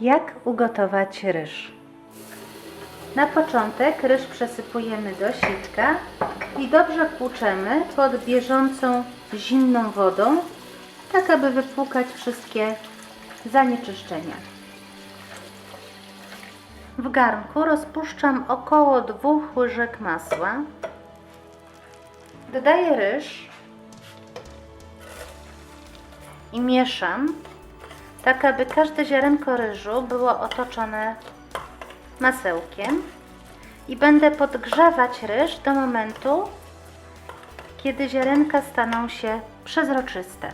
Jak ugotować ryż? Na początek ryż przesypujemy do sitka i dobrze płuczemy pod bieżącą zimną wodą, tak aby wypłukać wszystkie zanieczyszczenia. W garnku rozpuszczam około 2 łyżek masła. Dodaję ryż i mieszam, tak aby każde ziarenko ryżu było otoczone masełkiem i będę podgrzewać ryż do momentu, kiedy ziarenka staną się przezroczyste.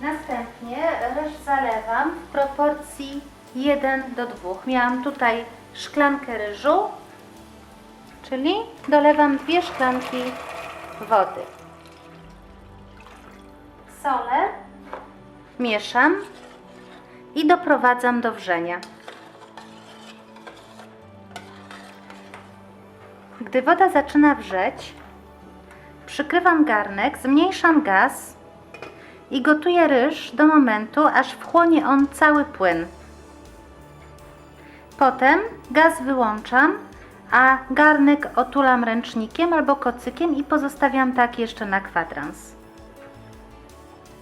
Następnie ryż zalewam w proporcji 1 do 2. Miałam tutaj szklankę ryżu, czyli dolewam dwie szklanki wody. Solę, mieszam i doprowadzam do wrzenia. Gdy woda zaczyna wrzeć, przykrywam garnek, zmniejszam gaz i gotuję ryż do momentu, aż wchłonie on cały płyn. Potem gaz wyłączam, a garnek otulam ręcznikiem albo kocykiem i pozostawiam tak jeszcze na kwadrans.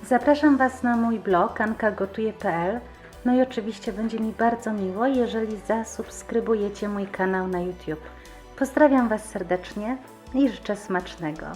Zapraszam Was na mój blog ankagotuje.pl No i oczywiście będzie mi bardzo miło, jeżeli zasubskrybujecie mój kanał na YouTube. Pozdrawiam Was serdecznie i życzę smacznego.